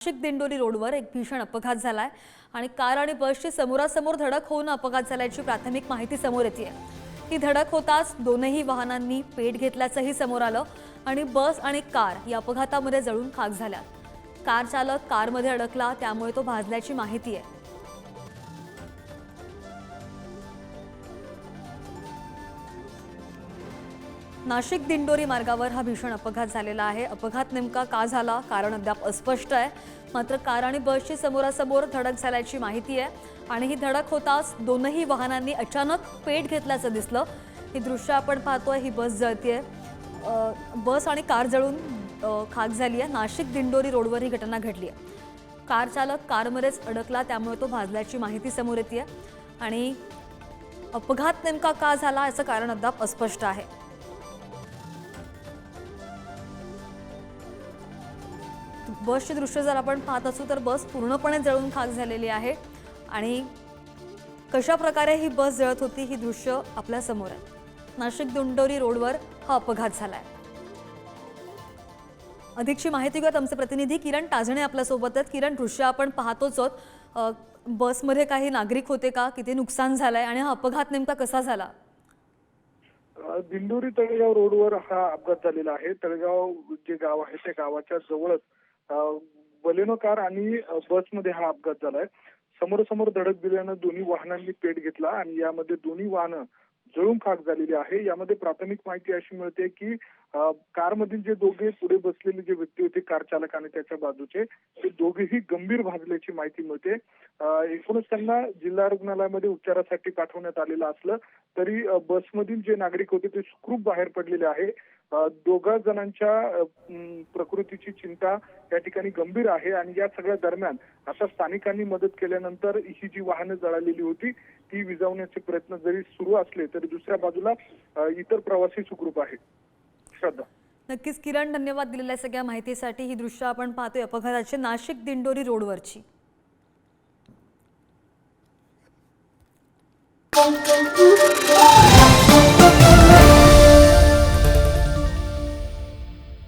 नाशिक दिंडोली रोडवर एक भीषण अपघात झालाय आणि कार आणि बसची समोरासमोर धडक होऊन अपघात झाल्याची प्राथमिक माहिती समोर येते ही धडक होताच दोनही वाहनांनी पेट घेतल्याचंही समोर आलं आणि बस आणि कार या अपघातामध्ये जळून खाक झाल्या. कार चालक कारमध्ये अडकला त्यामुळे तो भाजल्याची माहिती आहे. नाशिक दिंडोरी मार्गावर हा भीषण अपघात झालेला आहे. अपघात नेमका का झाला? कारण अद्याप अस्पष्ट आहे. मात्र कार आणि बसची समोरासमोर धडक झाल्याची माहिती आहे. आणि ही धडक होताच दोनही वाहनांनी अचानक पेट घेतल्याचं दिसलं. ही दृश्य आपण पाहतोय ही बस जळतीये. बस आणि कार जळून खाक झाली आहे नाशिक दिंडोरी रोडवर ही घटना घडली आहे. कार चालक कारमध्येच अडकला त्यामुळे तो भाजल्याची माहिती समोर येते आणि अपघात नेमका का झाला याचं कारण अद्याप अस्पष्ट आहे. बसचे दृश्य जर आपण पाहत असू तर बस पूर्णपणे जळून खाक झालेली आहे. आणि कशा प्रकारे ही बस जळत होती ही दृश्य आपल्यासमोर आहे. नाशिक दुंडोरी रोडवर हा अपघात झालाय. अधिकची माहिती घेऊयात. आमचे प्रतिनिधी किरण टाजणे आपल्यासोबत आहेत. किरण दृश्य आपण पाहतोच आहोत. बसमध्ये काही नागरिक होते का? किती नुकसान झालंय? आणि हा अपघात नेमका कसा झाला? दिंडोरी तळेगाव रोडवर हा अपघात झालेला आहे. तळेगाव जे गाव आहे त्या गावाच्या जवळच बलेनो कार आणि बसमध्ये हा अपघात झालाय. समोरासमोर धडक दिल्यानं दोन्ही वाहनांनी पेट घेतला आणि यामध्ये दोन्ही वाहनं जळून खाक झालेली आहे. यामध्ये प्राथमिक माहिती अशी मिळते की कारमधील जे दोघे पुढे बसलेले जे व्यक्ती होते कार चालक आणि त्याच्या बाजूचे ते दोघेही गंभीर भाजल्याची माहिती मिळते. एकूणच त्यांना जिल्हा रुग्णालयामध्ये उपचारासाठी पाठवण्यात आलेलं असलं तरी बसमधील जे नागरिक होते ते सुखरूप बाहेर पडलेले आहे. दोघा जणांच्या प्रकृतीची चिंता या ठिकाणी गंभीर आहे आणि या सगळ्या दरम्यान आता स्थानिकांनी मदत केल्यानंतर ही जी वाहनं जळालेली होती ती विझवण्याचे प्रयत्न जरी सुरू असले तरी दुसऱ्या बाजूला इतर प्रवासी सुखरूप आहेत. श्रद्धा नक्कीच किरण धन्यवाद दिलेल्या सगळ्या माहितीसाठी. ही दृश्य आपण पाहतोय अपघाताची नाशिक दिंडोरी रोडवरची.